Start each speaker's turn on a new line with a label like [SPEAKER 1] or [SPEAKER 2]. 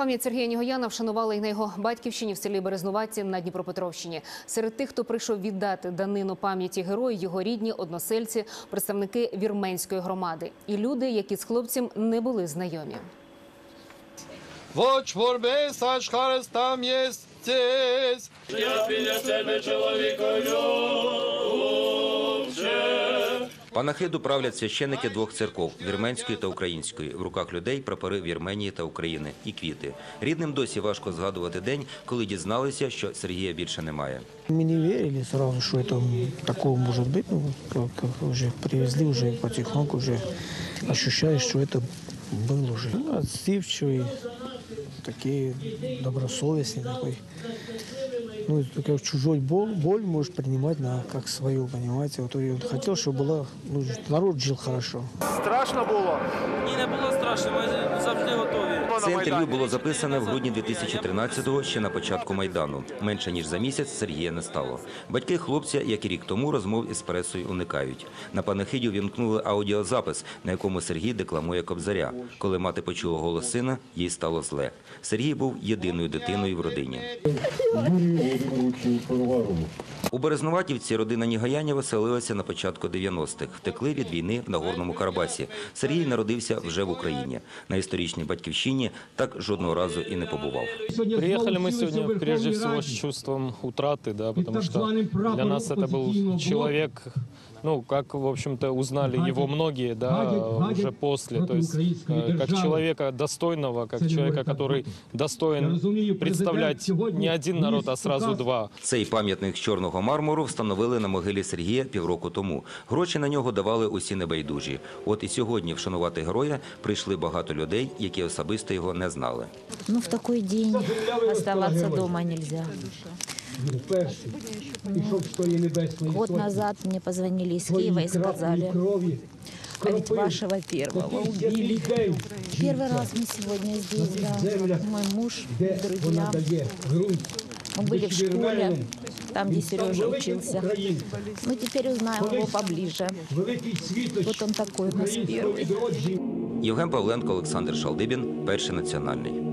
[SPEAKER 1] Пам'ять Сергія Нігояна вшанували й на його батьківщині в селі Березнуваці на Дніпропетровщині. Серед тих, хто прийшов віддати данину пам'яті герою, його рідні, односельці, представники вірменської громади і люди, які з хлопцем не були знайомі.
[SPEAKER 2] Воч борби сачхарес там єстесь.
[SPEAKER 3] Панахиду правлять священики двох церков вірменської та української. В руках людей прапори Вірменії та України і квіти. Рідним досі важко згадувати день, коли дізналися, що Сергія більше немає.
[SPEAKER 4] Мы не верили сразу, что это такого может быть. Ну, как, как уже привезли, уже потихоньку уже ощущаешь, что это был уже. Ну, Отзывчивый, такие добросовестный такой. Ну, только чужой боль, боль можешь принимать на, как свою, понимаете. Вот он хотел, чтобы была, ну, народ жил хорошо.
[SPEAKER 2] Страшно було.
[SPEAKER 5] Ні, не було страшно, ми завжди готові.
[SPEAKER 3] Це інтерв'ю було записане в грудні 2013-го, ще на початку майдану. Менше ніж за місяць Сергія не стало. Батьки хлопця, як і рік тому, розмов із пресою уникають. На панахиді вімкнули аудіозапис, на якому Сергій декламує кобзаря. Коли мати почула голос сина, їй стало зле. Сергій був єдиною дитиною в родині. У Березнуватівці родина Нігаянів веселилася на початку 90-х. Втекли від війни в Нагорному Карабасі. Сергій народився вже в Україні. На історичній батьківщині так жодного разу і не побував.
[SPEAKER 5] Приехали мы сегодня прежде всего с чувством утраты, да, потому что для нас это был человек, ну, как, в общем-то, узнали его многие, да, уже после, то есть э, как человека достойного, как человека, который достоин представлять не один народ, а сразу два.
[SPEAKER 3] Цей пам'ятник з чорного мармуру встановили на могилі Сергія півроку тому. Гроші на нього давали усі небайдужі. От і сьогодні вшанувати героя прийшли багато людей, які особисто його не знали.
[SPEAKER 6] Ну, в такой день оставаться дома нельзя. Год назад мне позвонили из Киева и сказали, а ведь вашего первого убили. Первый раз мы сегодня здесь, да. Мой муж, друзья. Мы были в школе, там, где Сережа учился. Ну, теперь узнаем его поближе. Вот он такой у нас первый.
[SPEAKER 3] Євген Павленко, Олександр Шалдибін, перший національний.